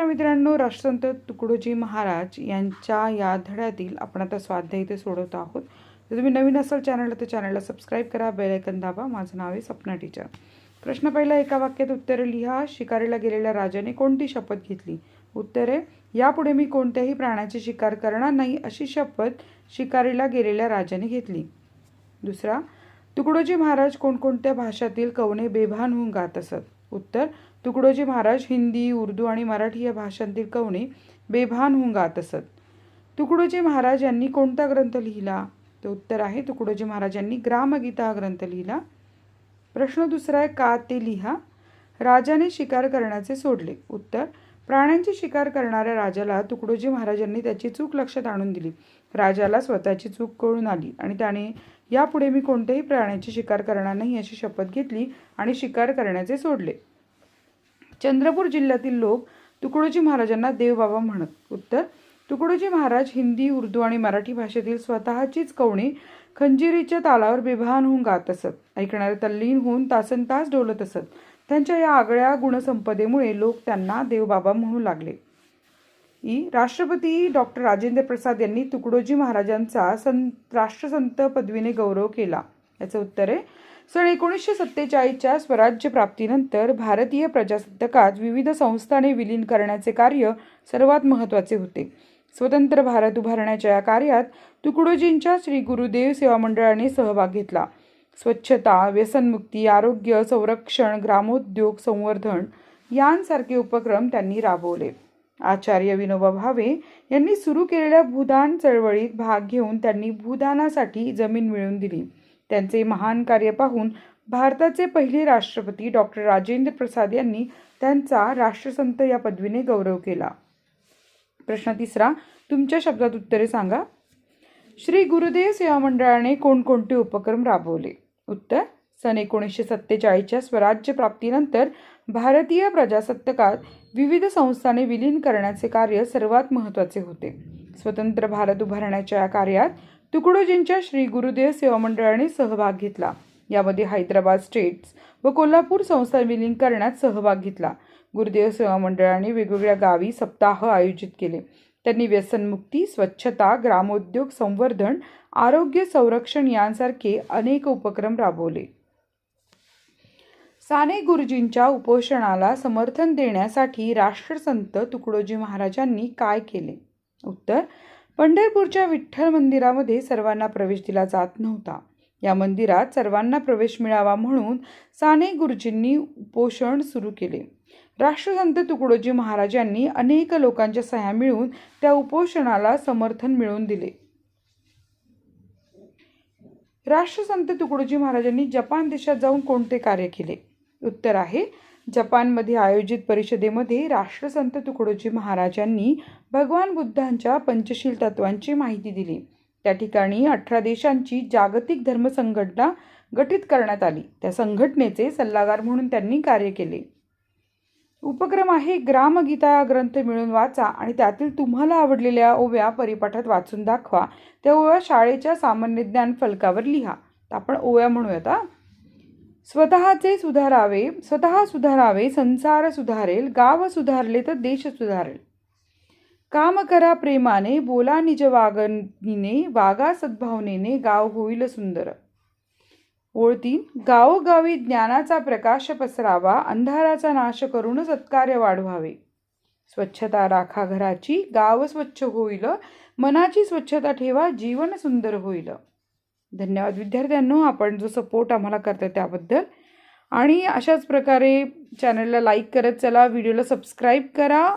तर मित्रांनो राष्ट्रसंत तुकडोजी महाराज यांच्या या धड्यातील आपण आता स्वाध्याय इथे सोडवत आहोत. जर तुम्ही नवीन असाल चॅनलला तर चॅनलला सबस्क्राईब करा बेलायकन दाबा. माझं नाव आहे सपना टीचर. प्रश्न पहिला एका वाक्यात उत्तरे लिहा. शिकारीला गेलेल्या राजाने कोणती शपथ घेतली? उत्तरे यापुढे मी कोणत्याही प्राण्याची शिकार करणार नाही अशी शपथ शिकारीला गेलेल्या राजाने घेतली. दुसरा तुकडोजी महाराज कोणकोणत्या भाषातील कवने बेभान होऊन गात असत? उत्तर तुकडोजी महाराज हिंदी उर्दू आणि मराठी या भाषांतील कवने बेभान होऊन गात असत. तुकडोजी महाराज यांनी कोणता ग्रंथ लिहिला? तर उत्तर आहे तुकडोजी महाराज यांनी ग्रामगीता हा ग्रंथ लिहिला. प्रश्न दुसरा आहे का ते लिहा? राजाने शिकार करण्याचे सोडले. उत्तर प्राण्यांची शिकार करणाऱ्या राजाला तुकडोजी महाराजांनी त्याची चूक लक्षात आणून दिली. राजाला स्वतःची चूक कळून आली आणि त्याने यापुढे मी कोणत्याही प्राण्याची शिकार करणार नाही अशी शपथ घेतली आणि शिकार करण्याचे सोडले. चंद्रपूर जिल्ह्यातील लोक तुकडोजी महाराजांना देवबाबा म्हणत. उत्तर तुकडोजी महाराज हिंदी उर्दू आणि मराठी भाषेतील स्वतःचीच कवणी खंजिरीच्या तालावर बेभान होऊन गात असत. ऐकणारे तल्लीन होऊन तासन तास डोलत असत. त्यांच्या या आगळ्या गुणसंपदेमुळे लोक त्यांना देवबाबा म्हणू लागले. ई. राष्ट्रपती डॉक्टर राजेंद्र प्रसाद यांनी तुकडोजी महाराजांचा संत राष्ट्रसंत पदवीने गौरव केला. याचं उत्तर आहे सन एकोणीसशे सत्तेचाळीसच्या स्वराज्य प्राप्तीनंतर भारतीय प्रजासत्ताकात विविध संस्थाने विलीन करण्याचे कार्य सर्वात महत्त्वाचे होते. स्वतंत्र भारत उभारण्याच्या या कार्यात तुकडोजींच्या श्री गुरुदेव सेवा मंडळाने सहभाग घेतला. स्वच्छता व्यसनमुक्ती आरोग्य संरक्षण ग्रामोद्योग संवर्धन यांसारखे उपक्रम त्यांनी राबवले. आचार्य विनोबा भावे यांनी सुरू केलेल्या भूदान चळवळीत भाग घेऊन त्यांनी भूदानासाठी जमीन मिळवून दिली. त्यांचे महान कार्य पाहून भारताचे पहिले राष्ट्रपती डॉक्टर राजेंद्र प्रसाद यांनी त्यांचा राष्ट्रसंत या पदवीने गौरव केला. प्रश्न तिसरा तुमच्या शब्दात उत्तरे सांगा. श्री गुरुदेव सेवा मंडळाने कोणकोणते उपक्रम राबवले? उत्तर सन एकोणीसशे सत्तेचाळीसच्या स्वराज्य प्राप्तीनंतर भारतीय प्रजासत्ताकात विविध संस्थाने विलीन करण्याचे कार्य सर्वात महत्त्वाचे होते. स्वतंत्र भारत उभारण्याच्या या कार्यात तुकडोजींच्या श्री गुरुदेव सेवा मंडळाने सहभाग घेतला. यामध्ये हैदराबाद स्टेट्स व कोल्हापूर संस्था विलीन करण्यात सहभाग घेतला. गुरुदेव सेवा मंडळाने वेगवेगळ्या गावी सप्ताह आयोजित केले. त्यांनी व्यसनमुक्ती स्वच्छता ग्रामोद्योग संवर्धन आरोग्य संरक्षण यांसारखे अनेक उपक्रम राबवले. साने गुरुजींच्या उपोषणाला समर्थन देण्यासाठी राष्ट्रसंत तुकडोजी महाराजांनी काय केले? उत्तर पंढरपूरच्या विठ्ठल मंदिरामध्ये सर्वांना प्रवेश दिला जात नव्हता. या मंदिरात सर्वांना प्रवेश मिळावा म्हणून साने गुरुजींनी उपोषण सुरू केले. राष्ट्रसंत तुकडोजी महाराजांनी अनेक लोकांच्या सह्या मिळून त्या उपोषणाला समर्थन मिळवून दिले. राष्ट्रसंत तुकडोजी महाराजांनी जपान देशात जाऊन कोणते कार्य केले? उत्तर आहे जपानमध्ये आयोजित परिषदेमध्ये राष्ट्रसंत तुकडोजी महाराजांनी भगवान बुद्धांच्या पंचशील तत्वांची माहिती दिली. त्या ठिकाणी अठरा देशांची जागतिक धर्म संघटना गठीत करण्यात आली. त्या संघटनेचे सल्लागार म्हणून त्यांनी कार्य केले. उपक्रम आहे ग्रामगीता ग्रंथ मिळून वाचा आणि त्यातील तुम्हाला आवडलेल्या ओव्या परिपाठात वाचून दाखवा. त्या ओव्या शाळेच्या सामान्य ज्ञान फलकावर लिहा. आपण ओव्या म्हणूयात स्वतःचे सुधारावे स्वतः सुधारावे संसार सुधारेल गाव सुधारले तर देश सुधारेल. काम करा प्रेमाने बोला निज वागणीने वागा सद्भावनेने गाव होईल सुंदर. ओळ तीन गावोगावी ज्ञानाचा प्रकाश पसरावा अंधाराचा नाश करून सत्कार्य वाढवावे. स्वच्छता राखा घराची गाव स्वच्छ होईल मनाची स्वच्छता ठेवा जीवन सुंदर होईल. धन्यवाद विद्यार्थ्यांनो आपण जो सपोर्ट आम्हाला करता त्याबद्दल. आणि अशाच प्रकारे चॅनलला लाईक करत चला व्हिडिओला सबस्क्राईब करा.